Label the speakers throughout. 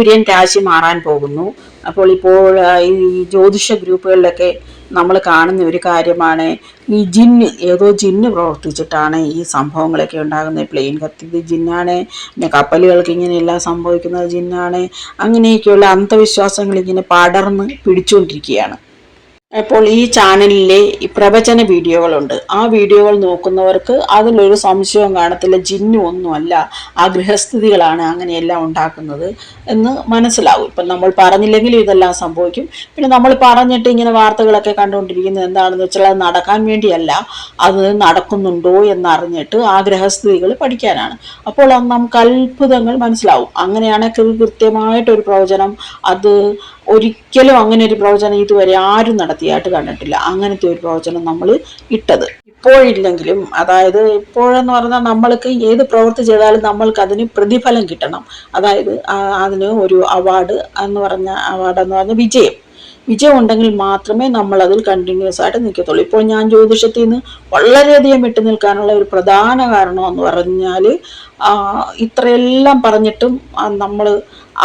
Speaker 1: സൂര്യൻ രാശി മാറാൻ പോകുന്നു. അപ്പോൾ ഇപ്പോൾ ഈ ജ്യോതിഷ ഗ്രൂപ്പുകളിലൊക്കെ നമ്മൾ കാണുന്ന ഒരു കാര്യമാണ് ഈ ജിന്ന് ഏതോ ജിന്ന് പ്രവർത്തിച്ചിട്ടാണ് ഈ സംഭവങ്ങളൊക്കെ ഉണ്ടാകുന്നത്. പ്ലെയിൻ കത്തിയത് ജിന്നാണ് പിന്നെ കപ്പലുകൾക്ക് ഇങ്ങനെയെല്ലാം സംഭവിക്കുന്നത് ജിന്നാണ്. അങ്ങനെയൊക്കെയുള്ള അന്ധവിശ്വാസങ്ങൾ ഇങ്ങനെ പടർന്ന് പിടിച്ചുകൊണ്ടിരിക്കുകയാണ്. അപ്പോൾ ഈ ചാനലിലെ പ്രവചന വീഡിയോകളുണ്ട്. ആ വീഡിയോകൾ നോക്കുന്നവർക്ക് അതിലൊരു സംശയവും കാണത്തില്ല ജിന്നും ഒന്നുമല്ല ആ ഗൃഹസ്ഥിതികളാണ് അങ്ങനെയെല്ലാം ഉണ്ടാക്കുന്നത് എന്ന് മനസ്സിലാവും. ഇപ്പം നമ്മൾ പറഞ്ഞില്ലെങ്കിലും ഇതെല്ലാം സംഭവിക്കും. പിന്നെ നമ്മൾ പറഞ്ഞിട്ട് ഇങ്ങനെ വാർത്തകളൊക്കെ കണ്ടുകൊണ്ടിരിക്കുന്നത് എന്താണെന്ന് വെച്ചാൽ അത് നടക്കാൻ വേണ്ടിയല്ല അത് നടക്കുന്നുണ്ടോ എന്നറിഞ്ഞിട്ട് ആ ഗൃഹസ്ഥിതികൾ പഠിക്കാനാണ്. അപ്പോൾ അത് നമുക്ക് അത്ഭുതങ്ങൾ മനസ്സിലാവും. അങ്ങനെയാണ് കൃത്യമായിട്ടൊരു പ്രവചനം അത് ഒരിക്കലും അങ്ങനെ ഒരു പ്രവചനം ഇതുവരെ ആരും നടത്തിയായിട്ട് കണ്ടിട്ടില്ല. അങ്ങനത്തെ ഒരു പ്രവചനം നമ്മൾ ഇട്ടത്. ഇപ്പോഴില്ലെങ്കിലും അതായത് ഇപ്പോഴെന്ന് പറഞ്ഞാൽ നമ്മൾക്ക് ഏത് പ്രവൃത്തി ചെയ്താലും നമ്മൾക്ക് അതിന് പ്രതിഫലം കിട്ടണം. അതായത് അതിന് ഒരു അവാർഡ് എന്ന് പറഞ്ഞ അവാർഡ് എന്ന് പറഞ്ഞ വിജയം. വിജയം ഉണ്ടെങ്കിൽ മാത്രമേ നമ്മൾ അതിൽ കണ്ടിന്യൂസ് ആയിട്ട് നിൽക്കത്തുള്ളൂ. ഇപ്പോൾ ഞാൻ ജ്യോതിഷത്തിൽ നിന്ന് വളരെയധികം വിട്ടു നിൽക്കാനുള്ള ഒരു പ്രധാന കാരണം എന്ന് പറഞ്ഞാൽ ഇത്രയെല്ലാം പറഞ്ഞിട്ടും നമ്മൾ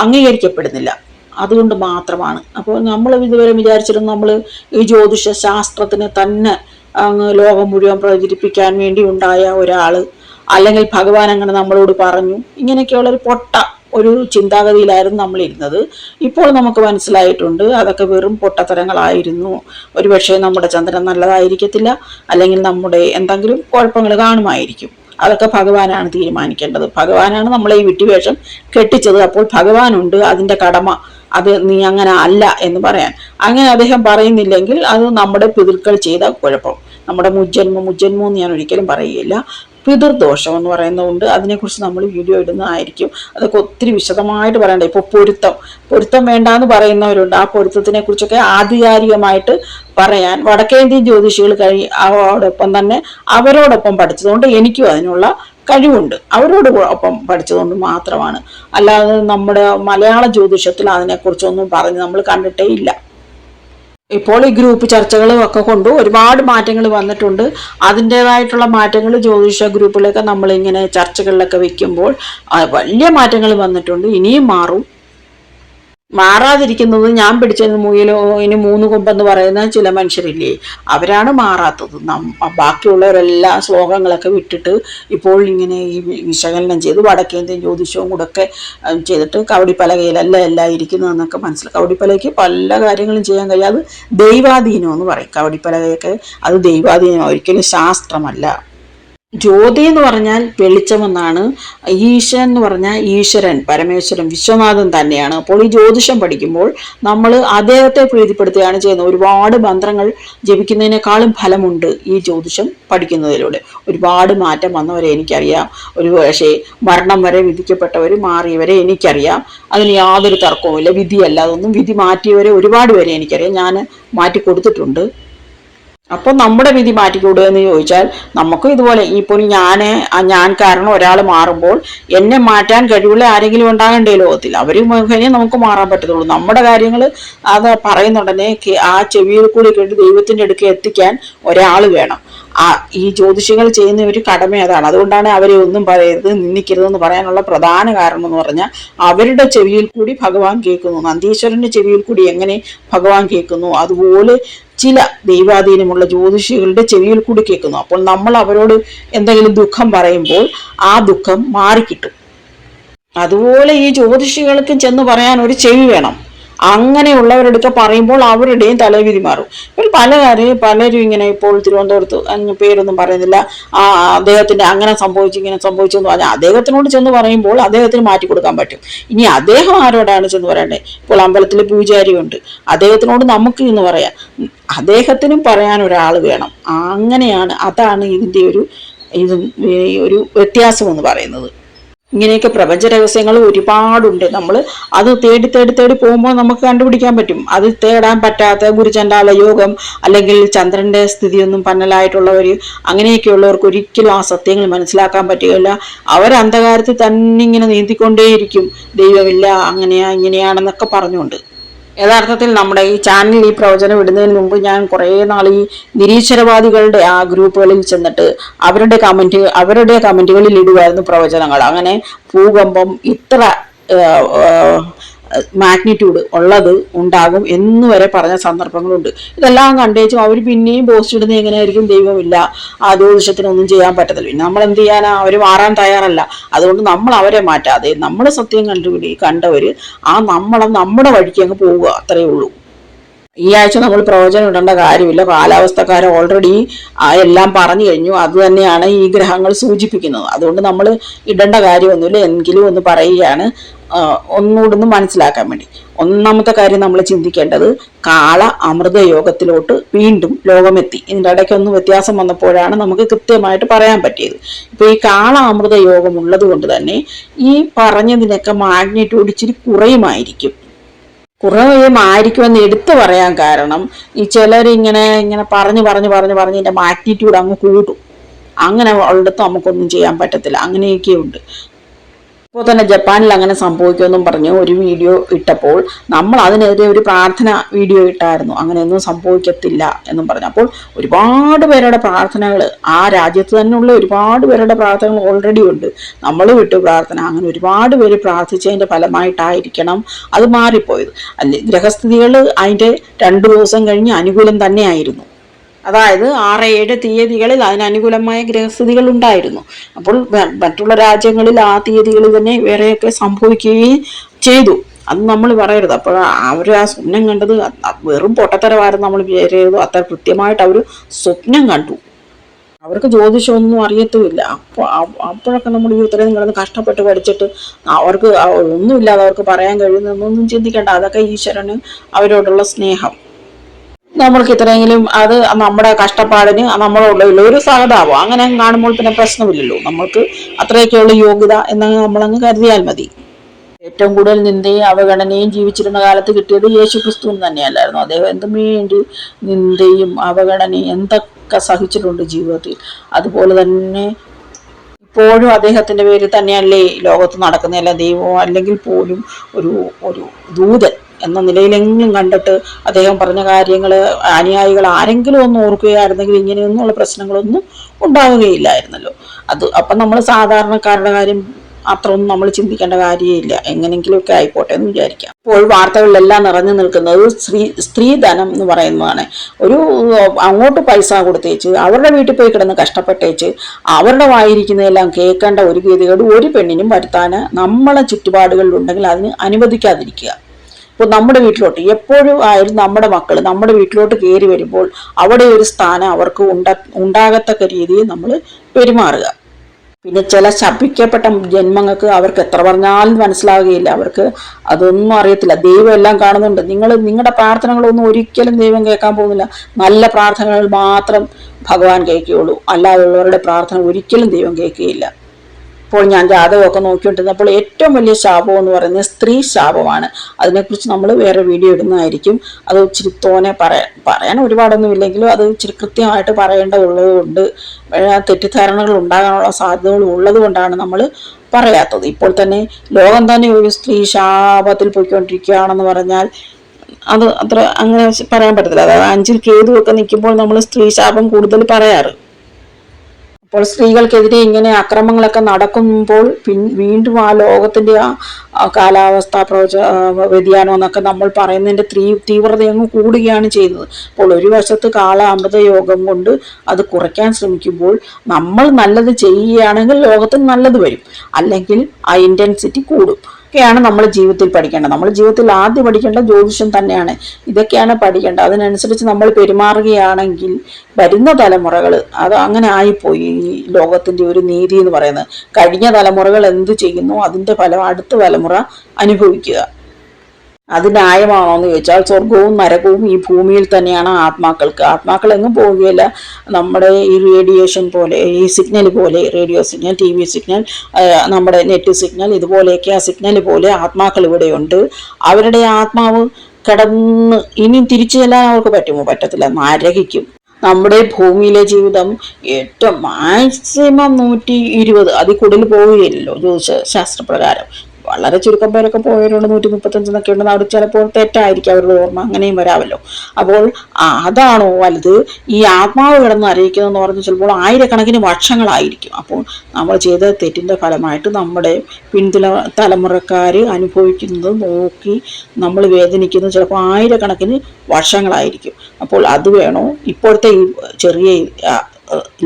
Speaker 1: അംഗീകരിക്കപ്പെടുന്നില്ല. അതുകൊണ്ട് മാത്രമാണ്. അപ്പോൾ നമ്മൾ ഇതുവരെ വിചാരിച്ചിരുന്നു നമ്മൾ ഈ ജ്യോതിഷ ശാസ്ത്രത്തിനെ തന്നെ അങ്ങ് ലോകം മുഴുവൻ പ്രചരിപ്പിക്കാൻ വേണ്ടി ഉണ്ടായ ഒരാൾ അല്ലെങ്കിൽ ഭഗവാൻ അങ്ങനെ നമ്മളോട് പറഞ്ഞു. ഇങ്ങനെയൊക്കെയുള്ള ഒരു പൊട്ട ഒരു ചിന്താഗതിയിലായിരുന്നു നമ്മൾ ഇരുന്നത് ഇപ്പോൾ നമുക്ക് മനസ്സിലായിട്ടുണ്ട് അതൊക്കെ വെറും പൊട്ടത്തരങ്ങളായിരുന്നു. ഒരുപക്ഷെ നമ്മുടെ ചന്ദ്രൻ നല്ലതായിരിക്കത്തില്ല. അല്ലെങ്കിൽ നമ്മുടെ എന്തെങ്കിലും കുഴപ്പങ്ങൾ കാണുമായിരിക്കും. അതൊക്കെ ഭഗവാനാണ് തീരുമാനിക്കേണ്ടത്. ഭഗവാനാണ് നമ്മളെ ഈ വിട്ടുവേഷം കെട്ടിച്ചത്. അപ്പോൾ ഭഗവാനുണ്ട്. അതിന്റെ കടമ അത് നീ അങ്ങനെ അല്ല എന്ന് പറയാൻ. അങ്ങനെ അദ്ദേഹം പറയുന്നില്ലെങ്കിൽ അത് നമ്മുടെ പിതൃക്കൾ ചെയ്ത കുഴപ്പം. നമ്മുടെ മുജ്ജന്മം മുജ്ജന്മം എന്ന് ഞാൻ ഒരിക്കലും പറയുകയില്ല. പിതൃദോഷം എന്ന് പറയുന്നതുകൊണ്ട് അതിനെക്കുറിച്ച് നമ്മൾ വീഡിയോ ഇടുന്നതായിരിക്കും. അതൊക്കെ ഒത്തിരി വിശദമായിട്ട് പറയണ്ട? ഇപ്പോൾ പൊരുത്തം. പൊരുത്തം വേണ്ട എന്ന് പറയുന്നവരുണ്ട്. ആ പൊരുത്തത്തിനെ കുറിച്ചൊക്കെ ആധികാരികമായിട്ട് പറയാൻ വടക്കേന്ത്യൻ ജ്യോതിഷികൾ കഴി അവരോടൊപ്പം തന്നെ അവരോടൊപ്പം പഠിച്ചതുകൊണ്ട് എനിക്കും അതിനുള്ള കഴിവുണ്ട്. അവരോട് ഒപ്പം പഠിച്ചതുകൊണ്ട് മാത്രമാണ്. അല്ലാതെ നമ്മുടെ മലയാള ജ്യോതിഷത്തിൽ അതിനെക്കുറിച്ചൊന്നും പറഞ്ഞ് നമ്മൾ കണ്ടിട്ടേ ഇല്ല. ഇപ്പോൾ ഈ ഗ്രൂപ്പ് ചർച്ചകളും ഒക്കെ കൊണ്ട് ഒരുപാട് മാറ്റങ്ങൾ വന്നിട്ടുണ്ട്. അതിന്റേതായിട്ടുള്ള മാറ്റങ്ങൾ ജ്യോതിഷ ഗ്രൂപ്പിലൊക്കെ നമ്മളിങ്ങനെ ചർച്ചകളിലൊക്കെ വെക്കുമ്പോൾ വലിയ മാറ്റങ്ങൾ വന്നിട്ടുണ്ട്. ഇനിയും മാറും. മാറാതിരിക്കുന്നത് ഞാൻ പിടിച്ചത് മൂയിലോ ഇനി മൂന്ന് കൊമ്പെന്ന് പറയുന്ന ചില മനുഷ്യരില്ലേ? അവരാണ് മാറാത്തത്. ബാക്കിയുള്ളവരെല്ലാം ശ്ലോകങ്ങളൊക്കെ വിട്ടിട്ട് ഇപ്പോൾ ഇങ്ങനെ ഈ വിശകലനം ചെയ്ത് വടക്കേന്ത്യൻ ജ്യോതിഷവും കൂടെ ഒക്കെ ചെയ്തിട്ട് കവടിപ്പലകയിലല്ല എല്ലാം ഇരിക്കുന്നതെന്നൊക്കെ മനസ്സിലാക്കും കവടിപ്പലയ്ക്ക് പല കാര്യങ്ങളും ചെയ്യാൻ കഴിയാതെ ദൈവാധീനം എന്ന് പറയും. കവടിപ്പലകയൊക്കെ അത് ദൈവാധീനം ഒരിക്കലും ശാസ്ത്രമല്ല. ജ്യോതി എന്ന് പറഞ്ഞാൽ വെളിച്ചമെന്നാണ്. ഈശൻ എന്ന് പറഞ്ഞാൽ ഈശ്വരൻ പരമേശ്വരൻ വിശ്വനാഥൻ തന്നെയാണ്. അപ്പോൾ ഈ ജ്യോതിഷം പഠിക്കുമ്പോൾ നമ്മൾ അദ്ദേഹത്തെ പ്രീതിപ്പെടുത്തുകയാണ് ചെയ്യുന്നത്. ഒരുപാട് മന്ത്രങ്ങൾ ജപിക്കുന്നതിനേക്കാളും ഫലമുണ്ട് ഈ ജ്യോതിഷം പഠിക്കുന്നതിലൂടെ. ഒരുപാട് മാറ്റം വന്നവരെ എനിക്കറിയാം. ഒരു പക്ഷേ മരണം വരെ വിധിക്കപ്പെട്ടവർ മാറിയവരെ എനിക്കറിയാം. അതിന് യാതൊരു തർക്കവുമില്ല. വിധിയല്ല അതൊന്നും വിധി മാറ്റിയവരെ ഒരുപാട് പേരെ എനിക്കറിയാം. ഞാൻ മാറ്റി കൊടുത്തിട്ടുണ്ട് അപ്പോൾ നമ്മുടെ വിധി മാറ്റിക്കൂടുക എന്ന് ചോദിച്ചാൽ നമുക്കും ഇതുപോലെ ഇപ്പോൾ ഞാൻ ഞാൻ കാരണം ഒരാൾ മാറുമ്പോൾ എന്നെ മാറ്റാൻ കഴിവുള്ള ആരെങ്കിലും ഉണ്ടാകണ്ടേ ലോകത്തിൽ അവർ മുഖേന നമുക്ക് മാറാൻ പറ്റത്തുള്ളൂ. നമ്മുടെ കാര്യങ്ങൾ അത് പറയുന്നുണ്ടെന്നേ ആ ചെവിയിൽ കൂടി കേട്ട് ദൈവത്തിന്റെ അടുക്ക് എത്തിക്കാൻ ഒരാൾ വേണം. ആ ഈ ജ്യോതിഷികൾ ചെയ്യുന്ന ഒരു കടമ അതാണ്. അതുകൊണ്ടാണ് അവരെ ഒന്നും പറയരുത് നിന്ദിക്കരുതെന്ന് പറയാനുള്ള പ്രധാന കാരണം എന്ന് പറഞ്ഞാൽ അവരുടെ ചെവിയിൽ കൂടി ഭഗവാൻ കേൾക്കുന്നു. നന്ദീശ്വരന്റെ ചെവിയിൽ കൂടി എങ്ങനെ ഭഗവാൻ കേൾക്കുന്നു? അതുപോലെ ചില ദൈവാധീനമുള്ള ജ്യോതിഷികളുടെ ചെവിയിൽ കൂടി കേൾക്കുന്നു. അപ്പോൾ നമ്മൾ അവരോട് എന്തെങ്കിലും ദുഃഖം പറയുമ്പോൾ ആ ദുഃഖം മാറിക്കിട്ടും. അതുപോലെ ഈ ജ്യോതിഷികൾക്കും ചെന്ന് പറയാൻ ഒരു ചെവി വേണം. അങ്ങനെയുള്ളവരെടുത്ത് പറയുമ്പോൾ അവരുടെയും തലവിധി മാറും. ഇപ്പോൾ പല കാര്യം പലരും ഇങ്ങനെ ഇപ്പോൾ തിരുവനന്തപുരത്ത് പേരൊന്നും പറയുന്നില്ല. ആ അദ്ദേഹത്തിന്റെ അങ്ങനെ സംഭവിച്ചു ഇങ്ങനെ സംഭവിച്ചു എന്ന് പറഞ്ഞാൽ അദ്ദേഹത്തിനോട് ചെന്ന് പറയുമ്പോൾ അദ്ദേഹത്തിന് മാറ്റി കൊടുക്കാൻ പറ്റും. ഇനി അദ്ദേഹം ആരോടാണ് ചെന്ന് പറയണ്ടേ ഇപ്പോൾ അമ്പലത്തിൽ പൂജാരിയുണ്ട്. അദ്ദേഹത്തിനോട് നമുക്ക് എന്ന് പറയാം. അദ്ദേഹത്തിനും പറയാൻ ഒരാൾ വേണം. അങ്ങനെയാണ് അതാണ് ഇതിന്റെ ഒരു ഇത് ഒരു വ്യത്യാസം എന്ന് പറയുന്നത്. ഇങ്ങനെയൊക്കെ പ്രപഞ്ച രഹസ്യങ്ങൾ ഒരുപാടുണ്ട്. നമ്മൾ അത് തേടി തേടി തേടി പോകുമ്പോൾ നമുക്ക് കണ്ടുപിടിക്കാൻ പറ്റും. അത് തേടാൻ പറ്റാത്ത ഗുരുചണ്ടാല യോഗം അല്ലെങ്കിൽ ചന്ദ്രന്റെ സ്ഥിതിയൊന്നും പന്നലായിട്ടുള്ളവർ അങ്ങനെയൊക്കെയുള്ളവർക്ക് ഒരിക്കലും ആ സത്യങ്ങൾ മനസ്സിലാക്കാൻ പറ്റുകയില്ല. അവർ അന്ധകാരത്തിൽ തന്നെ ഇങ്ങനെ നീന്തിക്കൊണ്ടേയിരിക്കും. ദൈവമില്ല അങ്ങനെയാ ഇങ്ങനെയാണെന്നൊക്കെ പറഞ്ഞുകൊണ്ട്. യഥാർത്ഥത്തിൽ നമ്മുടെ ഈ ചാനലിൽ ഈ പ്രവചനം ഇടുന്നതിന് മുമ്പ് ഞാൻ കുറേ നാൾ ഈ നിരീശ്വരവാദികളുടെ ആ ഗ്രൂപ്പുകളിൽ ചെന്നിട്ട് അവരുടെ കമന്റ് അവരുടെ കമന്റുകളിൽ ഇടുമായിരുന്നു പ്രവചനങ്ങൾ. അങ്ങനെ ഭൂകമ്പം ഇത്ര മാഗ്നിറ്റ്യൂഡ് ഉള്ളത് ഉണ്ടാകും എന്ന് വരെ പറഞ്ഞ സന്ദർഭങ്ങളുണ്ട്. ഇതെല്ലാം കണ്ടേച്ചും അവർ പിന്നെയും പോസ്റ്റ് ഇടുന്നത് എങ്ങനെയായിരിക്കും? ദൈവമില്ല. ആ ജ്യോതിഷത്തിനൊന്നും ചെയ്യാൻ പറ്റത്തില്ല. പിന്നെ നമ്മൾ എന്ത് ചെയ്യാനാ? അവർ മാറാൻ തയ്യാറല്ല. അതുകൊണ്ട് നമ്മൾ അവരെ മാറ്റാതെ നമ്മൾ സത്യം കണ്ടുപിടി കണ്ടവർ ആ നമ്മളെ നമ്മുടെ വഴിക്ക് അങ്ങ് പോവുക അത്രയേ ഉള്ളൂ. ഈ ആഴ്ച നമ്മൾ പ്രവചനം ഇടേണ്ട കാര്യമില്ല. കാലാവസ്ഥക്കാരെ ഓൾറെഡി എല്ലാം പറഞ്ഞു കഴിഞ്ഞു. അത് തന്നെയാണ് ഈ ഗ്രഹങ്ങൾ സൂചിപ്പിക്കുന്നത്. അതുകൊണ്ട് നമ്മൾ ഇടേണ്ട കാര്യമൊന്നുമില്ല. എങ്കിലും ഒന്ന് പറയുകയാണ്. ആ, ഒന്നുകൂടെ ഒന്ന് മനസ്സിലാക്കാൻ വേണ്ടി. ഒന്നാമത്തെ കാര്യം നമ്മൾ ചിന്തിക്കേണ്ടത് കാള അമൃത യോഗത്തിലോട്ട് വീണ്ടും ലോകമെത്തി. ഇതിന്റെ ഇടയ്ക്കൊന്ന് വ്യത്യാസം വന്നപ്പോഴാണ് നമുക്ക് കൃത്യമായിട്ട് പറയാൻ പറ്റിയത്. ഇപ്പോൾ ഈ കാള അമൃത യോഗം ഉള്ളത് കൊണ്ട് തന്നെ ഈ പറഞ്ഞതിനൊക്കെ മാഗ്നിറ്റ്യൂഡ് ഇച്ചിരി കുറയുമായിരിക്കും. കുറവുമായിരിക്കുമെന്ന് എടുത്തു പറയാൻ കാരണം ഈ ചിലരിങ്ങനെ ഇങ്ങനെ പറഞ്ഞു പറഞ്ഞു പറഞ്ഞു പറഞ്ഞ് ഇതിന്റെ മാഗ്നിറ്റ്യൂഡ് അങ്ങ് കൂട്ടും അങ്ങനെ ഉള്ളിടത്ത് നമുക്കൊന്നും ചെയ്യാൻ പറ്റത്തില്ല. അങ്ങനെയൊക്കെ ഉണ്ട് ഇപ്പോൾ തന്നെ ജപ്പാനിൽ അങ്ങനെ സംഭവിക്കുമെന്നും പറഞ്ഞ് ഒരു വീഡിയോ ഇട്ടപ്പോൾ നമ്മൾ അതിനെതിരെ ഒരു പ്രാർത്ഥന വീഡിയോ ഇട്ടായിരുന്നു. അങ്ങനെയൊന്നും സംഭവിക്കത്തില്ല എന്നും പറഞ്ഞു. അപ്പോൾ ഒരുപാട് പേരുടെ പ്രാർത്ഥനകൾ ആ രാജ്യത്ത് തന്നെയുള്ള ഒരുപാട് പേരുടെ പ്രാർത്ഥനകൾ ഓൾറെഡി ഉണ്ട്. നമ്മൾ വിട്ടു പ്രാർത്ഥന. അങ്ങനെ ഒരുപാട് പേര് പ്രാർത്ഥിച്ചതിന്റെ ഫലമായിട്ടായിരിക്കണം അത് മാറിപ്പോയത്. അല്ലെ ഗ്രഹസ്ഥിതികൾ അതിന്റെ രണ്ട് ദിവസം കഴിഞ്ഞ് അനുകൂലം തന്നെയായിരുന്നു. അതായത് ആറ് ഏഴ് തീയതികളിൽ അതിനനുകൂലമായ ഗ്രഹസ്ഥിതികൾ ഉണ്ടായിരുന്നു. അപ്പോൾ മറ്റുള്ള രാജ്യങ്ങളിൽ ആ തീയതികളിൽ തന്നെ വേറെയൊക്കെ സംഭവിക്കുകയും ചെയ്തു. അത് നമ്മൾ പറയരുത്. അപ്പോൾ അവർ ആ സ്വപ്നം കണ്ടത് വെറും പൊട്ടത്തരമായിരുന്നു നമ്മൾ വിചാരിച്ചത്. അത്ര കൃത്യമായിട്ട് അവർ സ്വപ്നം കണ്ടു. അവർക്ക് ജ്യോതിഷമൊന്നും അറിയത്തുമില്ല. അപ്പോൾ അപ്പോഴൊക്കെ നമ്മൾ ഈ ഉത്തരം കിടന്ന് കഷ്ടപ്പെട്ട് പഠിച്ചിട്ട് അവർക്ക് ഒന്നുമില്ലാതെ അവർക്ക് പറയാൻ കഴിയുന്നതൊന്നും ചിന്തിക്കേണ്ട. അതൊക്കെ ഈശ്വരന് അവരോടുള്ള സ്നേഹം. നമ്മൾക്ക് ഇത്രയെങ്കിലും അത് നമ്മുടെ കഷ്ടപ്പാടിന് നമ്മളുള്ള ഒരു സഹതാപം. അങ്ങനെ കാണുമ്പോൾ പിന്നെ പ്രശ്നമില്ലല്ലോ. നമ്മൾക്ക് അത്രയൊക്കെയുള്ള യോഗ്യത എന്നങ്ങ് നമ്മളങ്ങ് കരുതിയാൽ മതി. ഏറ്റവും കൂടുതൽ നിന്ദയും അവഗണനയും ജീവിച്ചിരുന്ന കാലത്ത് കിട്ടിയത് യേശു ക്രിസ്തുവിന് തന്നെയല്ലായിരുന്നു. അദ്ദേഹം എന്തും വേണ്ടി നിന്ദയും അവഗണനയും എന്തൊക്കെ സഹിച്ചിട്ടുണ്ട് ജീവിതത്തിൽ. അതുപോലെ തന്നെ ഇപ്പോഴും അദ്ദേഹത്തിന്റെ പേരിൽ തന്നെയല്ലേ ലോകത്ത് നടക്കുന്നതല്ല ദൈവമോ അല്ലെങ്കിൽ പോലും ഒരു ഒരു ദൂതൻ എന്ന നിലയിലെങ്കിലും കണ്ടിട്ട് അദ്ദേഹം പറഞ്ഞ കാര്യങ്ങൾ അനുയായികൾ ആരെങ്കിലും ഒന്ന് ഓർക്കുകയായിരുന്നെങ്കിൽ ഇങ്ങനെയൊന്നുള്ള പ്രശ്നങ്ങളൊന്നും ഉണ്ടാവുകയില്ലായിരുന്നല്ലോ. അത് അപ്പം നമ്മൾ സാധാരണക്കാരുടെ കാര്യം അത്രയൊന്നും നമ്മൾ ചിന്തിക്കേണ്ട കാര്യമില്ല. എങ്ങനെങ്കിലുമൊക്കെ ആയിക്കോട്ടെ എന്ന് വിചാരിക്കാം. ഇപ്പോൾ വാർത്തകളിലെല്ലാം നിറഞ്ഞു നിൽക്കുന്നത് സ്ത്രീ സ്ത്രീധനം എന്ന് പറയുന്നതാണ്. ഒരു അങ്ങോട്ട് പൈസ കൊടുത്തേച്ച് അവരുടെ വീട്ടിൽ പോയി കിടന്ന് കഷ്ടപ്പെട്ടേച്ച് അവരുടെ വായിരിക്കുന്നതെല്ലാം കേൾക്കേണ്ട ഒരു ഗതികേട് ഒരു പെണ്ണിനും വരുത്താൻ നമ്മളെ ചുറ്റുപാടുകളിലുണ്ടെങ്കിൽ അതിന് അനുവദിക്കാതിരിക്കുക. ഇപ്പോൾ നമ്മുടെ വീട്ടിലോട്ട് എപ്പോഴും ആയാലും നമ്മുടെ മക്കൾ നമ്മുടെ വീട്ടിലോട്ട് കയറി വരുമ്പോൾ അവിടെ ഒരു സ്ഥാനം അവർക്ക് ഉണ്ട ഉണ്ടാകത്തക്ക രീതിയിൽ നമ്മൾ പെരുമാറുക. പിന്നെ ചില ശപിക്കപ്പെട്ട ജന്മങ്ങൾക്ക് അവർക്ക് എത്ര പറഞ്ഞാലും മനസ്സിലാവുകയില്ല. അവർക്ക് അതൊന്നും അറിയത്തില്ല. ദൈവം എല്ലാം കാണുന്നുണ്ട്. നിങ്ങൾ നിങ്ങളുടെ പ്രാർത്ഥനകളൊന്നും ഒരിക്കലും ദൈവം കേൾക്കാൻ പോകുന്നില്ല. നല്ല പ്രാർത്ഥനകൾ മാത്രം ഭഗവാൻ കേൾക്കുകയുള്ളൂ. അല്ലാതുള്ളവരുടെ പ്രാർത്ഥന ഒരിക്കലും ദൈവം കേൾക്കുകയില്ല. ഇപ്പോൾ ഞാൻ ജാതകമൊക്കെ നോക്കിക്കൊണ്ടിരുന്നപ്പോൾ ഏറ്റവും വലിയ ശാപം എന്ന് പറയുന്നത് സ്ത്രീ ശാപമാണ്. അതിനെക്കുറിച്ച് നമ്മൾ വേറെ വീഡിയോ ഇടുന്നതായിരിക്കും. അത് ഇച്ചിരി തോനെ പറയാൻ പറയാൻ ഒരുപാടൊന്നും ഇല്ലെങ്കിലും അത് ഇച്ചിരി കൃത്യമായിട്ട് പറയേണ്ടതുള്ളത് കൊണ്ട് തെറ്റിദ്ധാരണകൾ ഉണ്ടാകാനുള്ള സാധ്യതകൾ ഉള്ളത് കൊണ്ടാണ് നമ്മൾ പറയാത്തത്. ഇപ്പോൾ തന്നെ ലോകം തന്നെ ഒരു സ്ത്രീ ശാപത്തിൽ പോയിക്കൊണ്ടിരിക്കുകയാണെന്ന് പറഞ്ഞാൽ അത് അത്ര അങ്ങനെ പറയാൻ പറ്റത്തില്ല. അതായത് അഞ്ചിൽ കേതുവൊക്കെ നിൽക്കുമ്പോൾ നമ്മൾ സ്ത്രീ ശാപം കൂടുതൽ പറയാറ്. അപ്പോൾ സ്ത്രീകൾക്കെതിരെ ഇങ്ങനെ അക്രമങ്ങളൊക്കെ നടക്കുമ്പോൾ പിൻ വീണ്ടും ആ ലോകത്തിന്റെ ആ കാലാവസ്ഥ പ്രവച വ്യതിയാനം എന്നൊക്കെ നമ്മൾ പറയുന്നതിന്റെ തീ തീവ്രതയങ്ങ് കൂടുകയാണ് ചെയ്യുന്നത്. അപ്പോൾ ഒരു വശത്ത് കാല അമൃത യോഗം കൊണ്ട് അത് കുറയ്ക്കാൻ ശ്രമിക്കുമ്പോൾ നമ്മൾ നല്ലത് ചെയ്യുകയാണെങ്കിൽ ലോകത്തിന് നല്ലത് വരും. അല്ലെങ്കിൽ ആ ഇന്റൻസിറ്റി കൂടും. ഒക്കെയാണ് നമ്മൾ ജീവിതത്തിൽ പഠിക്കേണ്ടത്. നമ്മൾ ജീവിതത്തിൽ ആദ്യം പഠിക്കേണ്ട ജ്യോതിഷം തന്നെയാണ്. ഇതൊക്കെയാണ് പഠിക്കേണ്ടത്. അതിനനുസരിച്ച് നമ്മൾ പെരുമാറുകയാണെങ്കിൽ വരുന്ന തലമുറകൾ അത് അങ്ങനെ ആയിപ്പോയി. ഈ ലോകത്തിന്റെ ഒരു നീതി എന്ന് പറയുന്നത്. കഴിഞ്ഞ തലമുറകൾ എന്ത് ചെയ്യുന്നു? അതിന്റെ ഫലം അടുത്ത തലമുറ അനുഭവിക്കുക. അത് ന്യായമാണോ എന്ന് ചോദിച്ചാൽ സ്വർഗവും നരകവും ഈ ഭൂമിയിൽ തന്നെയാണ് ആത്മാക്കൾക്ക്. ആത്മാക്കൾ എങ്ങും പോവുകയില്ല. നമ്മുടെ ഈ റേഡിയേഷൻ പോലെ ഈ സിഗ്നൽ പോലെ radio signal T V signal നമ്മുടെ നെറ്റ് സിഗ്നൽ ഇതുപോലെയൊക്കെ ആ സിഗ്നൽ പോലെ ആത്മാക്കൾ ഇവിടെയുണ്ട്. അവരുടെ ആത്മാവ് കിടന്ന് ഇനി തിരിച്ചു ചെല്ലാൻ അവർക്ക് പറ്റുമോ? പറ്റത്തില്ല. നരകിക്കും. നമ്മുടെ ഭൂമിയിലെ ജീവിതം ഏറ്റവും മാക്സിമം നൂറ്റി ഇരുപത്. അതിൽ കൂടുതൽ പോവുകയില്ലല്ലോ ജ്യോതിഷ ശാസ്ത്രപ്രകാരം. വളരെ ചുരുക്കം പേരൊക്കെ പോയവരുണ്ട് നൂറ്റി മുപ്പത്തഞ്ചെന്നൊക്കെ ഉണ്ട്. അവിടെ ചിലപ്പോൾ തെറ്റായിരിക്കും അവരുടെ ഓർമ്മ. അങ്ങനെയും വരാമല്ലോ. അപ്പോൾ അതാണോ വലുത്? ഈ ആത്മാവ് കിടന്ന് അറിയിക്കുന്നതെന്ന് പറഞ്ഞാൽ ചിലപ്പോൾ ആയിരക്കണക്കിന് വർഷങ്ങളായിരിക്കും. അപ്പോൾ നമ്മൾ ചെയ്ത തെറ്റിന്റെ ഫലമായിട്ട് നമ്മുടെ പിൻതല തലമുറക്കാർ അനുഭവിക്കുന്നത് നോക്കി നമ്മൾ വേദനിക്കുന്നത് ചിലപ്പോൾ ആയിരക്കണക്കിന് വർഷങ്ങളായിരിക്കും. അപ്പോൾ അത് വേണോ? ഇപ്പോഴത്തെ ഈ ചെറിയ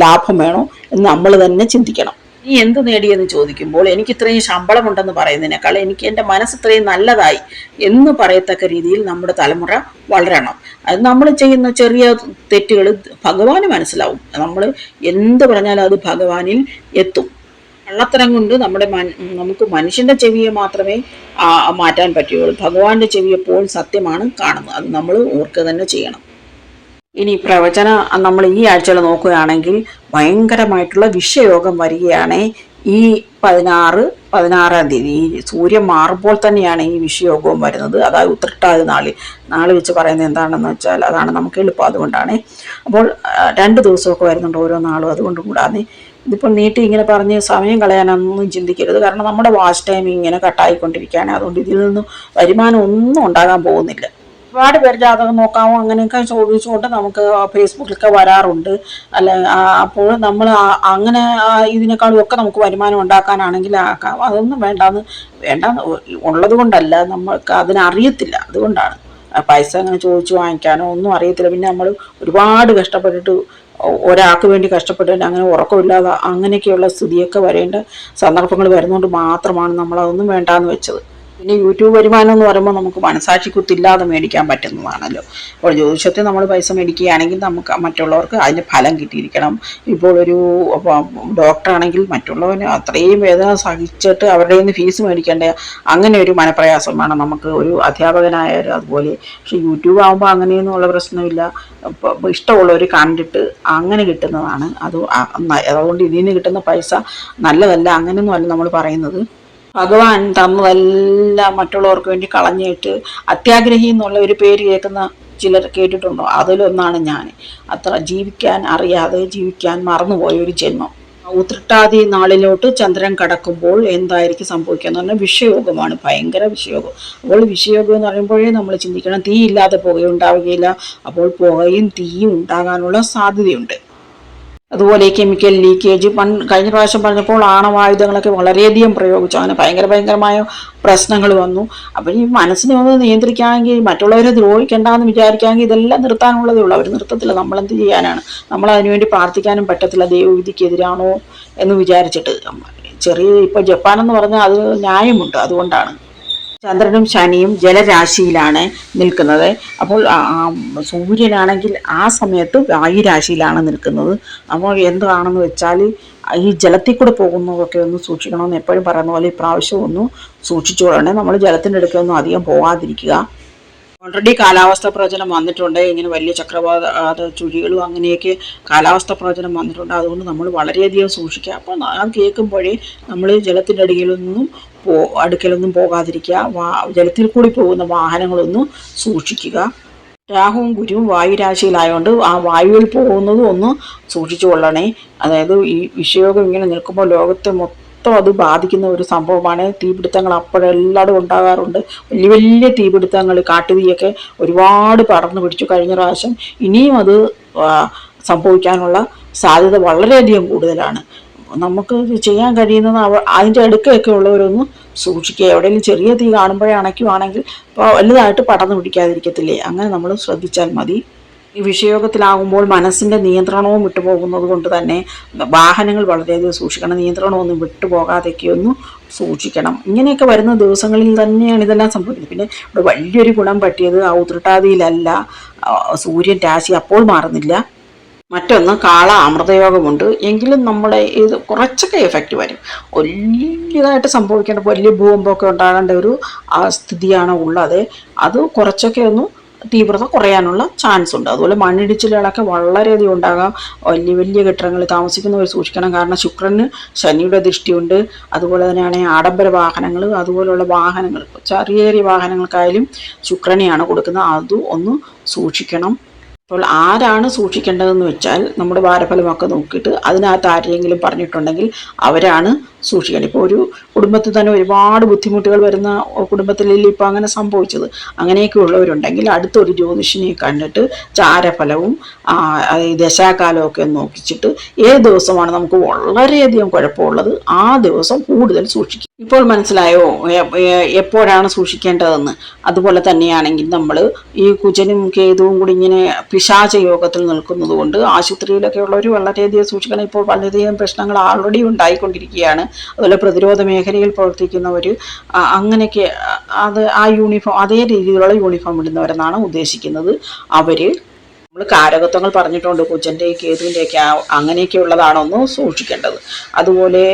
Speaker 1: ലാഭം വേണോ എന്ന് നമ്മൾ തന്നെ ചിന്തിക്കണം. നീ എന്ത് നേടിയെന്ന് ചോദിക്കുമ്പോൾ എനിക്ക് ഇത്രയും ശമ്പളമുണ്ടെന്ന് പറയുന്നതിനേക്കാൾ എനിക്ക് എന്റെ മനസ്സ് ഇത്രയും നല്ലതായി എന്ന് പറയത്തക്ക രീതിയിൽ നമ്മുടെ തലമുറ വളരണം. അത് നമ്മൾ ചെയ്യുന്ന ചെറിയ തെറ്റുകൾ ഭഗവാന് മനസ്സിലാവും. നമ്മൾ എന്ത് പറഞ്ഞാലും അത് ഭഗവാനിൽ എത്തും. കള്ളത്തരം കൊണ്ട് നമ്മുടെ നമുക്ക് മനുഷ്യന്റെ ചെവിയെ മാത്രമേ മാറ്റാൻ പറ്റുകയുള്ളൂ. ഭഗവാന്റെ ചെവി സത്യമാണ് കാണുന്നത്. അത് നമ്മൾ ഓർക്കുക തന്നെ ചെയ്യണം. ഇനി പ്രവചന നമ്മൾ ഈ ആഴ്ചയിൽ നോക്കുകയാണെങ്കിൽ ഭയങ്കരമായിട്ടുള്ള വിഷയോഗം വരികയാണ്. ഈ പതിനാറ് പതിനാറാം തീയതി ഈ സൂര്യൻ മാറുമ്പോൾ തന്നെയാണ് ഈ വിഷയോഗവും വരുന്നത്. അതായത് ഉത്രട്ടാതി നാളിൽ നാളെ വെച്ച് പറയുന്നത് എന്താണെന്ന് വെച്ചാൽ അതാണ് നമുക്ക് എളുപ്പം അതുകൊണ്ടാണ്. അപ്പോൾ രണ്ട് ദിവസമൊക്കെ വരുന്നുണ്ട് ഓരോ നാളും അതുകൊണ്ട് കൂടാതെ. ഇതിപ്പോൾ നീട്ടി ഇങ്ങനെ പറഞ്ഞ് സമയം കളയാനൊന്നും ചിന്തിക്കരുത്. കാരണം നമ്മുടെ വാച്ച് ടൈം ഇങ്ങനെ കട്ടായിക്കൊണ്ടിരിക്കുകയാണ്. അതുകൊണ്ട് ഇതിൽ നിന്നും വരുമാനം ഒന്നും ഉണ്ടാകാൻ പോകുന്നില്ല. ഒരുപാട് പേർ ജാതകം നോക്കാമോ? അങ്ങനെയൊക്കെ ചോദിച്ചുകൊണ്ട് നമുക്ക് ഫേസ്ബുക്കിലൊക്കെ വരാറുണ്ട്. അല്ല അപ്പോൾ നമ്മൾ അങ്ങനെ ഇതിനേക്കാളും ഒക്കെ നമുക്ക് വരുമാനം ഉണ്ടാക്കാനാണെങ്കിൽ ആക്കാം അതൊന്നും വേണ്ടാന്ന് വേണ്ട ഉള്ളത് കൊണ്ടല്ല നമ്മൾക്ക് അതിനറിയത്തില്ല. അതുകൊണ്ടാണ്. പൈസ അങ്ങനെ ചോദിച്ചു വാങ്ങിക്കാനോ ഒന്നും അറിയത്തില്ല. പിന്നെ നമ്മൾ ഒരുപാട് കഷ്ടപ്പെട്ടിട്ട് ഒരാൾക്ക് വേണ്ടി കഷ്ടപ്പെട്ടിട്ട് അങ്ങനെ ഉറക്കമില്ലാതെ അങ്ങനെയൊക്കെയുള്ള സ്ഥിതിയൊക്കെ വരേണ്ട സന്ദർഭങ്ങൾ വരുന്നതുകൊണ്ട് മാത്രമാണ് നമ്മൾ അതൊന്നും വേണ്ടാന്ന് വെച്ചത്. പിന്നെ യൂട്യൂബ് വരുമാനം എന്ന് പറയുമ്പോൾ നമുക്ക് മനസാക്ഷി കുത്തില്ലാതെ മേടിക്കാൻ പറ്റുന്നതാണല്ലോ. അപ്പോൾ ജ്യോതിഷത്തിൽ നമ്മൾ പൈസ മേടിക്കുകയാണെങ്കിൽ നമുക്ക് മറ്റുള്ളവർക്ക് അതിന്റെ ഫലം കിട്ടിയിരിക്കണം. ഇപ്പോൾ ഒരു ഡോക്ടറാണെങ്കിൽ മറ്റുള്ളവന് അത്രയും വേദന സഹിച്ചിട്ട് അവരുടെ നിന്ന് ഫീസ് മേടിക്കേണ്ട അങ്ങനെ ഒരു മനപ്രയാസം വേണം. നമുക്ക് ഒരു അധ്യാപകനായാലും അതുപോലെ. പക്ഷെ യൂട്യൂബ് ആകുമ്പോൾ അങ്ങനെയൊന്നുമുള്ള പ്രശ്നമില്ല. ഇഷ്ടമുള്ളവർ കണ്ടിട്ട് അങ്ങനെ കിട്ടുന്നതാണ്. അത് അതുകൊണ്ട് ഇതിൽ നിന്ന് കിട്ടുന്ന പൈസ നല്ലതല്ല അങ്ങനെയൊന്നും അല്ല നമ്മൾ പറയുന്നത്. ഭഗവാൻ തന്നതെല്ലാം മറ്റുള്ളവർക്ക് വേണ്ടി കളഞ്ഞിട്ട് അത്യാഗ്രഹി എന്നുള്ള ഒരു പേര് കേൾക്കുന്ന ചിലർ കേട്ടിട്ടുണ്ടോ? അതിലൊന്നാണ് ഞാൻ. അത്ര ജീവിക്കാൻ അറിയാതെ ജീവിക്കാൻ മറന്നുപോയ ഒരു ജന്മം. ഉത്രട്ടാതി നാളിലോട്ട് ചന്ദ്രൻ കടക്കുമ്പോൾ എന്തായിരിക്കും സംഭവിക്കുക എന്ന് പറഞ്ഞാൽ വിഷയോഗമാണ് ഭയങ്കര വിഷയോഗം. അപ്പോൾ വിഷയോഗം എന്ന് പറയുമ്പോഴേ നമ്മൾ ചിന്തിക്കണം തീ ഇല്ലാതെ പുകയുണ്ടാവുകയില്ല. അപ്പോൾ പുകയും തീയും ഉണ്ടാകാനുള്ള സാധ്യതയുണ്ട്. അതുപോലെ കെമിക്കൽ ലീക്കേജ് പൺ കഴിഞ്ഞ പ്രാവശ്യം പറഞ്ഞപ്പോൾ ആണവായുധങ്ങളൊക്കെ വളരെയധികം പ്രയോഗിച്ചു. അങ്ങനെ ഭയങ്കര ഭയങ്കരമായ പ്രശ്നങ്ങൾ വന്നു. അപ്പം ഈ മനസ്സിനെ ഒന്ന് നിയന്ത്രിക്കാമെങ്കിൽ മറ്റുള്ളവരെ ദ്രോഹിക്കേണ്ടെന്ന് വിചാരിക്കാമെങ്കിൽ ഇതെല്ലാം നിർത്താനുള്ളതേ ഉള്ളൂ. അവർ നിർത്തത്തില്ല. നമ്മളെന്ത് ചെയ്യാനാണ്? നമ്മൾ അതിനുവേണ്ടി പ്രാർത്ഥിക്കാനും പറ്റത്തില്ല. ദൈവവിധിക്കെതിരാണോ എന്ന് വിചാരിച്ചിട്ട്. ചെറിയ ഇപ്പോൾ ജപ്പാൻ എന്ന് പറഞ്ഞാൽ അത് ന്യായമുണ്ട്. അതുകൊണ്ടാണ്. ചന്ദ്രനും ശനിയും ജലരാശിയിലാണ് നിൽക്കുന്നത്. അപ്പോൾ സൂര്യനാണെങ്കിൽ ആ സമയത്ത് വായുരാശിയിലാണ് നിൽക്കുന്നത്. അപ്പോൾ എന്താണെന്ന് വെച്ചാൽ ഈ ജലത്തിൽ കൂടെ പോകുന്നതൊക്കെ ഒന്ന് സൂക്ഷിക്കണമെന്ന് എപ്പോഴും പറയുന്ന പോലെ ഇപ്രാവശ്യം ഒന്ന് സൂക്ഷിച്ചുകൊള്ളണേ. നമ്മൾ ജലത്തിന്റെ അടുക്കൊന്നും അധികം പോകാതിരിക്കുക ഓൾറെഡി കാലാവസ്ഥ പ്രവചനം വന്നിട്ടുണ്ട്. ഇങ്ങനെ വലിയ ചക്രവാത ചുഴികളും അങ്ങനെയൊക്കെ കാലാവസ്ഥ പ്രവചനം വന്നിട്ടുണ്ട്. അതുകൊണ്ട് നമ്മൾ വളരെയധികം സൂക്ഷിക്കുക. അപ്പോൾ അത് കേൾക്കുമ്പോഴേ നമ്മൾ ജലത്തിന്റെ അടിയിലൊന്നും പോ അടുക്കലൊന്നും പോകാതിരിക്കുക. വാ ജലത്തിൽ കൂടി പോകുന്ന വാഹനങ്ങളൊന്നും സൂക്ഷിക്കുക. രാഹുവും ഗുരുവും വായുരാശിയിലായതുകൊണ്ട് ആ വായുവിൽ പോകുന്നതും ഒന്ന് സൂക്ഷിച്ചു കൊള്ളണേ. അതായത് ഈ വിഷയോഗം ഇങ്ങനെ നിൽക്കുമ്പോൾ ലോകത്തെ മൊത്തം അത് ബാധിക്കുന്ന ഒരു സംഭവമാണ്. തീപിടുത്തങ്ങൾ അപ്പോഴെല്ലാവരും ഉണ്ടാകാറുണ്ട്. വലിയ വലിയ തീപിടുത്തങ്ങൾ കാട്ടുതീയൊക്കെ ഒരുപാട് പടർന്നു പിടിച്ചു കഴിഞ്ഞ പ്രാവശ്യം ഇനിയും അത് സംഭവിക്കാനുള്ള സാധ്യത വളരെയധികം കൂടുതലാണ്. നമുക്ക് ചെയ്യാൻ കഴിയുന്നത് അവ അതിന്റെ അടുക്കയൊക്കെ ഉള്ളവരൊന്ന് സൂക്ഷിക്കുക. എവിടെയെങ്കിലും ചെറിയ തീ കാണുമ്പോഴേ അണയ്ക്കുവാണെങ്കിൽ ഇപ്പോൾ വലുതായിട്ട് പടർന്നു പിടിക്കാതിരിക്കത്തില്ലേ? അങ്ങനെ നമ്മൾ ശ്രദ്ധിച്ചാൽ മതി. ഈ വിഷയോഗത്തിലാകുമ്പോൾ മനസ്സിന്റെ നിയന്ത്രണവും വിട്ടുപോകുന്നത് കൊണ്ട് തന്നെ വാഹനങ്ങൾ വളരെയധികം സൂക്ഷിക്കണം. നിയന്ത്രണമൊന്നും വിട്ടുപോകാതെയൊക്കെ ഒന്ന് സൂക്ഷിക്കണം. ഇങ്ങനെയൊക്കെ വരുന്ന ദിവസങ്ങളിൽ തന്നെയാണ് ഇതെല്ലാം സംഭവിക്കുന്നത്. പിന്നെ ഇവിടെ വലിയൊരു ഗുണം പറ്റിയത് ആ, സൂര്യൻ രാശി അപ്പോൾ മാറുന്നില്ല. മറ്റൊന്ന് കാള അമൃതയോഗമുണ്ട്. എങ്കിലും നമ്മുടെ ഇത് കുറച്ചൊക്കെ എഫക്റ്റ് വരും. വലിയതായിട്ട് സംഭവിക്കേണ്ട വലിയ ഭൂകമ്പമൊക്കെ ഉണ്ടാകേണ്ട ഒരു സ്ഥിതിയാണ് ഉള്ളത്. അത് കുറച്ചൊക്കെ ഒന്ന് തീവ്രത കുറയാനുള്ള ചാൻസ് ഉണ്ട്. അതുപോലെ മണ്ണിടിച്ചിലുകളൊക്കെ വളരെയധികം ഉണ്ടാകാം. വലിയ വലിയ കെട്ടിടങ്ങളിൽ താമസിക്കുന്നവർ സൂക്ഷിക്കണം. കാരണം ശുക്രന് ശനിയുടെ ദൃഷ്ടിയുണ്ട്. അതുപോലെ തന്നെയാണ് ആഡംബര വാഹനങ്ങൾ അതുപോലെയുള്ള വാഹനങ്ങൾ ചെറിയ ചെറിയ വാഹനങ്ങൾക്കായാലും ശുക്രനെയാണ് കൊടുക്കുന്നത്. അതും ഒന്ന് സൂക്ഷിക്കണം. അപ്പോൾ ആരാണ് സൂക്ഷിക്കേണ്ടതെന്ന് വെച്ചാൽ നമ്മുടെ വാരഫലമൊക്കെ നോക്കിയിട്ട് അതിനകത്ത് ആരെങ്കിലും പറഞ്ഞിട്ടുണ്ടെങ്കിൽ അവരാണ് സൂക്ഷിക്കണം. ഇപ്പോൾ ഒരു കുടുംബത്തിൽ തന്നെ ഒരുപാട് ബുദ്ധിമുട്ടുകൾ വരുന്ന കുടുംബത്തിലല്ലേ ഇപ്പോൾ അങ്ങനെ സംഭവിച്ചത്? അങ്ങനെയൊക്കെ ഉള്ളവരുണ്ടെങ്കിൽ അടുത്തൊരു ജ്യോതിഷിനെ കണ്ടിട്ട് ചാരഫലവും ദശാകാലമൊക്കെ ഒക്കെ നോക്കിച്ചിട്ട് ഏത് ദിവസമാണ് നമുക്ക് വളരെയധികം കുഴപ്പമുള്ളത് ആ ദിവസം കൂടുതൽ സൂക്ഷിക്കും. ഇപ്പോൾ മനസ്സിലായോ? എപ്പോഴാണ് സൂക്ഷിക്കേണ്ടതെന്ന്? അതുപോലെ തന്നെയാണെങ്കിൽ നമ്മൾ ഈ കുജനും കേതുവും കൂടി ഇങ്ങനെ പിശാച യോഗത്തിൽ നിൽക്കുന്നത് കൊണ്ട് ആശുപത്രിയിലൊക്കെ ഉള്ളവർ വളരെയധികം സൂക്ഷിക്കണം. ഇപ്പോൾ വളരെയധികം പ്രശ്നങ്ങൾ ആൾറെഡി ഉണ്ടായിക്കൊണ്ടിരിക്കുകയാണ്. അതുപോലെ പ്രതിരോധ മേഖലയിൽ പ്രവർത്തിക്കുന്ന ഒരു അങ്ങനെയൊക്കെ അത് ആ യൂണിഫോം അതേ രീതിയിലുള്ള യൂണിഫോം ഇടുന്നവരെന്നാണ് ഉദ്ദേശിക്കുന്നത് അവർ നമ്മൾ കാരകത്വങ്ങൾ പറഞ്ഞിട്ടുണ്ട് കുജന്റെ കേതുവിന്റെയൊക്കെ അങ്ങനെയൊക്കെ ഉള്ളതാണൊന്ന് സൂക്ഷിക്കേണ്ടത്. അതുപോലെ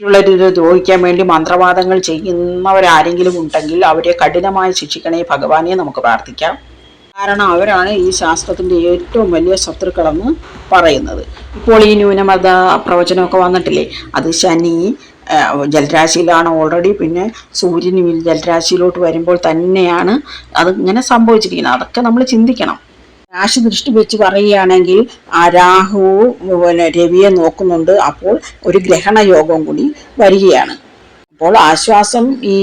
Speaker 1: മറ്റുള്ളവരെ ദ്രോഹിക്കാൻ വേണ്ടി മന്ത്രവാദങ്ങൾ ചെയ്യുന്നവരാരെങ്കിലും ഉണ്ടെങ്കിൽ അവരെ കഠിനമായി ശിക്ഷിക്കണേ ഭഗവാനെ നമുക്ക് പ്രാർത്ഥിക്കാം. കാരണം അവരാണ് ഈ ശാസ്ത്രത്തിന്റെ ഏറ്റവും വലിയ ശത്രുക്കളെന്ന് പറയുന്നത്. ഇപ്പോൾ ഈ ന്യൂനമത പ്രവചനമൊക്കെ വന്നിട്ടില്ലേ? അത് ശനി ജലരാശിയിലാണ് ഓൾറെഡി പിന്നെ സൂര്യൻ ജലരാശിയിലോട്ട് വരുമ്പോൾ തന്നെയാണ് അത് ഇങ്ങനെ സംഭവിച്ചിരിക്കുന്നത്. അതൊക്കെ നമ്മൾ ചിന്തിക്കണം. രാശി ദൃഷ്ടി വെച്ച് പറയുകയാണെങ്കിൽ ആ രാഹു പിന്നെ രവിയെ നോക്കുന്നുണ്ട്. അപ്പോൾ ഒരു ഗ്രഹണയോഗം കൂടി വരികയാണ്. അപ്പോൾ ആശ്വാസം ഈ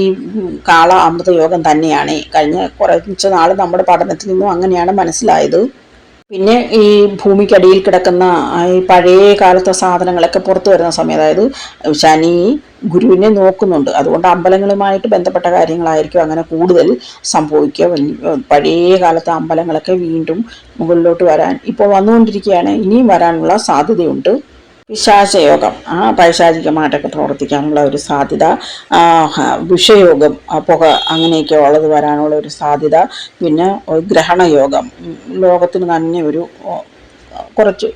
Speaker 1: കാള അമൃത യോഗം തന്നെയാണ്. കഴിഞ്ഞ കുറച്ച് നാൾ നമ്മുടെ പഠനത്തിൽ നിന്നും അങ്ങനെയാണ് മനസ്സിലായത്. പിന്നെ ഈ ഭൂമിക്കടിയിൽ കിടക്കുന്ന ഈ പഴയ കാലത്തെ സാധനങ്ങളൊക്കെ പുറത്തു വരുന്ന സമയം അതായത് ശനി ഗുരുവിനെ നോക്കുന്നുണ്ട്. അതുകൊണ്ട് അമ്പലങ്ങളുമായിട്ട് ബന്ധപ്പെട്ട കാര്യങ്ങളായിരിക്കും അങ്ങനെ കൂടുതൽ സംഭവിക്കുക. പഴയ കാലത്തെ അമ്പലങ്ങളൊക്കെ വീണ്ടും മുകളിലോട്ട് വരാൻ ഇപ്പോൾ വന്നുകൊണ്ടിരിക്കുകയാണ്. ഇനിയും വരാനുള്ള സാധ്യതയുണ്ട്. പിശാചയോഗം ആ പൈശാചികമായിട്ടൊക്കെ പ്രവർത്തിക്കാനുള്ള ഒരു സാധ്യത വിഷയോഗം പുക അങ്ങനെയൊക്കെ ഉള്ളത് വരാനുള്ള ഒരു സാധ്യത പിന്നെ ഗ്രഹണയോഗം. ലോകത്തിന് തന്നെ ഒരു കുറച്ച്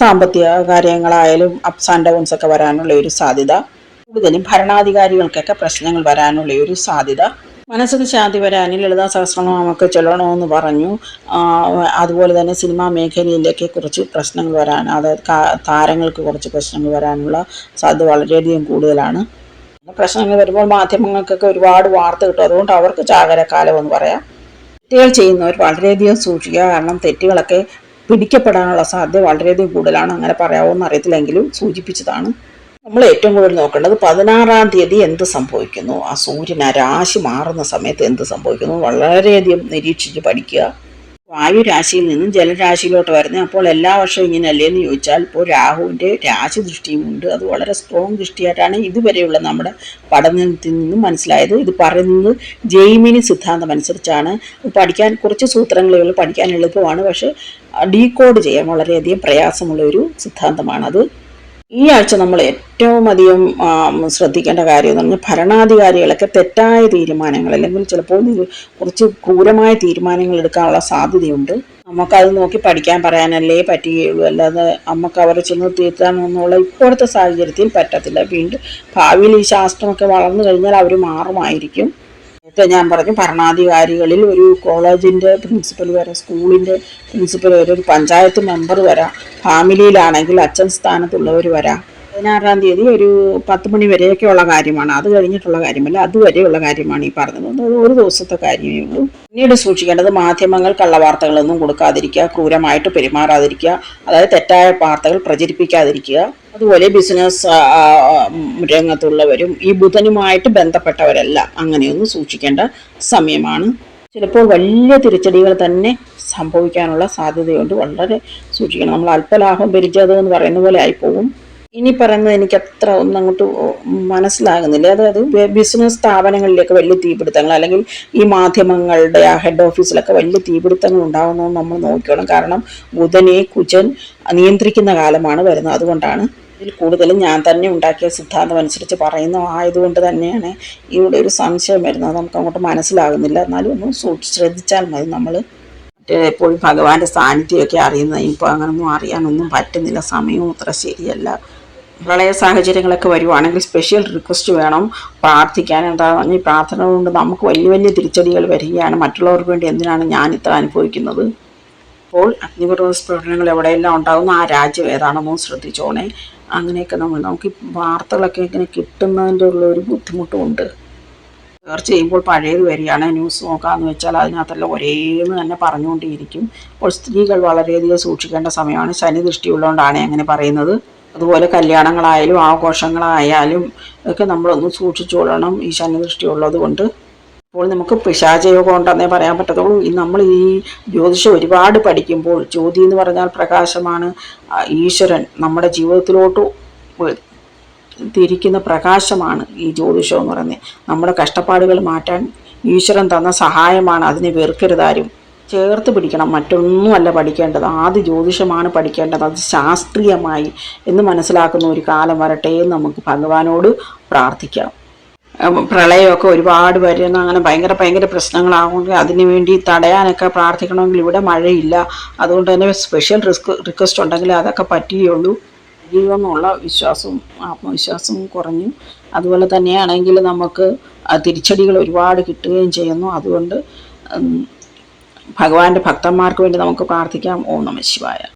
Speaker 1: സാമ്പത്തിക കാര്യങ്ങളായാലും അപ്സ് ആൻഡ് ഡൗൺസ് ഒക്കെ വരാനുള്ള ഒരു സാധ്യത കൂടുതലും ഭരണാധികാരികൾക്കൊക്കെ പ്രശ്നങ്ങൾ വരാനുള്ള ഒരു സാധ്യത. മനസ്സിന് ശാന്തി വരാനും ലളിതാ സഹസ്രനാമൊക്കെ ചൊല്ലണമെന്ന് പറഞ്ഞു. അതുപോലെ തന്നെ സിനിമാ മേഖലയിലേക്ക് കുറച്ച് പ്രശ്നങ്ങൾ വരാൻ അതായത് താരങ്ങൾക്ക് കുറച്ച് പ്രശ്നങ്ങൾ വരാനുള്ള സാധ്യത വളരെയധികം കൂടുതലാണ്. പ്രശ്നങ്ങൾ വരുമ്പോൾ മാധ്യമങ്ങൾക്കൊക്കെ ഒരുപാട് വാർത്ത കിട്ടും. അതുകൊണ്ട് അവർക്ക് ചാകരക്കാലം എന്ന് പറയാം. തെറ്റുകൾ ചെയ്യുന്നവർ വളരെയധികം സൂക്ഷിക്കുക. കാരണം തെറ്റുകളൊക്കെ പിടിക്കപ്പെടാനുള്ള സാധ്യത വളരെയധികം കൂടുതലാണ്. അങ്ങനെ പറയാമോ എന്നറിയത്തില്ലെങ്കിലും സൂചിപ്പിച്ചതാണ്. നമ്മൾ ഏറ്റവും കൂടുതൽ നോക്കേണ്ടത് പതിനാറാം തീയതി എന്ത് സംഭവിക്കുന്നു? ആ സൂര്യൻ ആ രാശി മാറുന്ന സമയത്ത് എന്ത് സംഭവിക്കുന്നു? വളരെയധികം നിരീക്ഷിച്ച് പഠിക്കുക. വായു രാശിയിൽ നിന്നും ജലരാശിയിലോട്ട് വരുന്നത്. അപ്പോൾ എല്ലാ വർഷവും ഇങ്ങനെയല്ലേ എന്ന് ചോദിച്ചാൽ ഇപ്പോൾ രാഹുവിന്റെ രാശി ദൃഷ്ടിയും ഉണ്ട്. അത് വളരെ സ്ട്രോങ് ദൃഷ്ടിയായിട്ടാണ് ഇതുവരെയുള്ള നമ്മുടെ പഠനത്തിൽ നിന്നും മനസ്സിലായത്. ഇത് പറയുന്നത് ജെയ്മിനി സിദ്ധാന്തം അനുസരിച്ചാണ് പഠിക്കാൻ കുറച്ച് സൂത്രങ്ങൾ പഠിക്കാൻ എളുപ്പമാണ്. പക്ഷേ ഡീകോഡ് ചെയ്യാൻ വളരെയധികം പ്രയാസമുള്ള ഒരു സിദ്ധാന്തമാണത്. ഈ ആഴ്ച നമ്മൾ ഏറ്റവും അധികം ശ്രദ്ധിക്കേണ്ട കാര്യം എന്ന് പറഞ്ഞാൽ ഭരണാധികാരികളൊക്കെ തെറ്റായ തീരുമാനങ്ങൾ അല്ലെങ്കിൽ ചിലപ്പോൾ കുറച്ച് ക്രൂരമായ തീരുമാനങ്ങൾ എടുക്കാനുള്ള സാധ്യതയുണ്ട്. നമുക്കത് നോക്കി പഠിക്കാൻ പറയാനല്ലേ പറ്റുകയുള്ളൂ. അല്ലാതെ നമുക്ക് അവരെ ചെന്ന് തീർത്താമെന്നുള്ള ഇപ്പോഴത്തെ സാഹചര്യത്തിൽ പറ്റത്തില്ല. വീണ്ടും ഭാവിയിൽ ഈ ശാസ്ത്രമൊക്കെ വളർന്നു കഴിഞ്ഞാൽ അവർ മാറുമായിരിക്കും. നേരത്തെ ഞാൻ പറഞ്ഞു ഭരണാധികാരികളിൽ ഒരു കോളേജിന്റെ പ്രിൻസിപ്പൽ വരെ സ്കൂളിന്റെ പ്രിൻസിപ്പൽ വരെ ഒരു പഞ്ചായത്ത് മെമ്പർ വരാം. ഫാമിലിയിലാണെങ്കിൽ അച്ഛൻ സ്ഥാനത്തുള്ളവർ വരാം. പതിനാറാം തീയതി ഒരു പത്ത് മണി വരെയൊക്കെയുള്ള കാര്യമാണ്. അത് കഴിഞ്ഞിട്ടുള്ള കാര്യമല്ല അതുവരെയുള്ള കാര്യമാണ് ഈ പറഞ്ഞത്. ഒരു ദിവസത്തെ കാര്യമേ ഉള്ളൂ. പിന്നീട് സൂക്ഷിക്കേണ്ടത് മാധ്യമങ്ങൾ കള്ളവാർത്തകളൊന്നും കൊടുക്കാതിരിക്കുക ക്രൂരമായിട്ട് പെരുമാറാതിരിക്കുക അതായത് തെറ്റായ വാർത്തകൾ പ്രചരിപ്പിക്കാതിരിക്കുക. അതുപോലെ ബിസിനസ് രംഗത്തുള്ളവരും ഈ ബുധനുമായിട്ട് ബന്ധപ്പെട്ടവരല്ല. അങ്ങനെയൊന്നും സൂക്ഷിക്കേണ്ട സമയമാണ്. ചിലപ്പോൾ വലിയ തിരിച്ചടികൾ തന്നെ സംഭവിക്കാനുള്ള സാധ്യതയുണ്ട്. വളരെ സൂക്ഷിക്കണം. നമ്മൾ അല്പലാഭം ഭരിച്ചത് എന്ന് പറയുന്ന പോലെ ആയിപ്പോകും ഇനി പറയുന്നത് എനിക്ക് അത്ര ഒന്നും അങ്ങോട്ട് മനസ്സിലാകുന്നില്ല. അതായത് ബിസിനസ് സ്ഥാപനങ്ങളിലേക്ക് വലിയ തീപിടുത്തങ്ങൾ അല്ലെങ്കിൽ ഈ മാധ്യമങ്ങളുടെ ആ ഹെഡ് ഓഫീസിലൊക്കെ വലിയ തീപിടുത്തങ്ങൾ ഉണ്ടാകുന്നതെന്ന് നമ്മൾ നോക്കണം കാരണം ബുധനെ കുജൻ നിയന്ത്രിക്കുന്ന കാലമാണ് വരുന്നത്. അതുകൊണ്ടാണ് ഇതിൽ കൂടുതലും ഞാൻ തന്നെ ഉണ്ടാക്കിയ സിദ്ധാന്തം അനുസരിച്ച് പറയുന്ന ആയതുകൊണ്ട് തന്നെയാണ് ഇവിടെ ഒരു സംശയം വരുന്നത്. നമുക്ക് അങ്ങോട്ട് മനസ്സിലാകുന്നില്ല. എന്നാലും ഒന്ന് ശ്രദ്ധിച്ചാൽ മതി നമ്മൾ എപ്പോഴും ഭഗവാന്റെ സാന്നിധ്യമൊക്കെ അറിയുന്നത് ഇപ്പോൾ അങ്ങനൊന്നും അറിയാനൊന്നും പറ്റുന്നില്ല. സമയവും അത്ര ശരിയല്ല. പ്രളയ സാഹചര്യങ്ങളൊക്കെ വരുവാണെങ്കിൽ സ്പെഷ്യൽ റിക്വസ്റ്റ് വേണം. പ്രാർത്ഥിക്കാൻ എന്താ പറഞ്ഞാൽ പ്രാർത്ഥന കൊണ്ട് നമുക്ക് വലിയ വലിയ തിരിച്ചടികൾ വരികയാണ്. മറ്റുള്ളവർക്ക് വേണ്ടി എന്തിനാണ് ഞാൻ ഇത്ര അനുഭവിക്കുന്നത്? അപ്പോൾ അഗ്നിപർവത സ്ഫോടനങ്ങൾ എവിടെയെല്ലാം ഉണ്ടാകുന്ന ആ രാജ്യം ഏതാണെന്നും ശ്രദ്ധിച്ചോണേ. അങ്ങനെയൊക്കെ നമ്മൾ നമുക്ക് വാർത്തകളൊക്കെ ഇങ്ങനെ കിട്ടുന്നതിന്റെ ഉള്ള ഒരു ബുദ്ധിമുട്ടുമുണ്ട്. സെർച്ച് ചെയ്യുമ്പോൾ പഴയത് വരികയാണ്. ന്യൂസ് നോക്കാമെന്ന് വെച്ചാൽ അതിനകത്തെല്ലാം ഒരേന്ന് തന്നെ പറഞ്ഞുകൊണ്ടേയിരിക്കും അപ്പോൾ സ്ത്രീകൾ വളരെയധികം സൂക്ഷിക്കേണ്ട സമയമാണ്. ശനി ദൃഷ്ടിയുള്ളതുകൊണ്ടാണ് അങ്ങനെ പറയുന്നത്. അതുപോലെ കല്യാണങ്ങളായാലും ആഘോഷങ്ങളായാലും ഒക്കെ നമ്മളൊന്ന് സൂക്ഷിച്ചുകൊള്ളണം ഈ ശനിദൃഷ്ടി അപ്പോൾ നമുക്ക് പിശാചയോഗം ഉണ്ടെന്നേ പറയാൻ പറ്റത്തുള്ളൂ. നമ്മൾ ഈ ജ്യോതിഷം ഒരുപാട് പഠിക്കുമ്പോൾ ജ്യോതി എന്ന് പറഞ്ഞാൽ പ്രകാശമാണ് ഈശ്വരൻ നമ്മുടെ ജീവിതത്തിലോട്ട് തിരിക്കുന്ന പ്രകാശമാണ് ഈ ജ്യോതിഷം എന്ന് പറയുന്നത്. നമ്മുടെ കഷ്ടപ്പാടുകൾ മാറ്റാൻ ഈശ്വരൻ തന്ന സഹായമാണ്. അതിനെ വെറുക്കരുതാരും ചേർത്ത് പിടിക്കണം. മറ്റൊന്നുമല്ല പഠിക്കേണ്ടത്. ആദ്യ ജ്യോതിഷമാണ് പഠിക്കേണ്ടത്. അത് ശാസ്ത്രീയമായി എന്ന് മനസ്സിലാക്കുന്ന ഒരു കാലം വരട്ടെ എന്ന് നമുക്ക് ഭഗവാനോട് പ്രാർത്ഥിക്കാം. പ്രളയമൊക്കെ ഒരുപാട് വരുന്ന അങ്ങനെ ഭയങ്കര ഭയങ്കര പ്രശ്നങ്ങളാകുമെങ്കിൽ അതിനു വേണ്ടി തടയാനൊക്കെ പ്രാർത്ഥിക്കണമെങ്കിൽ ഇവിടെ മഴയില്ല. അതുകൊണ്ട് തന്നെ സ്പെഷ്യൽ റിസ്ക് റിക്വസ്റ്റ് ഉണ്ടെങ്കിൽ അതൊക്കെ പറ്റുകയുള്ളൂ. കഴിയുമെന്നുള്ള വിശ്വാസവും ആത്മവിശ്വാസവും കുറഞ്ഞു. അതുപോലെ തന്നെയാണെങ്കിൽ നമുക്ക് തിരിച്ചടികൾ ഒരുപാട് കിട്ടുകയും ചെയ്യുന്നു. അതുകൊണ്ട് ഭഗവാന്റെ ഭക്തന്മാർക്ക് വേണ്ടി നമുക്ക് പ്രാർത്ഥിക്കാം. ഓം നമ ശിവായ.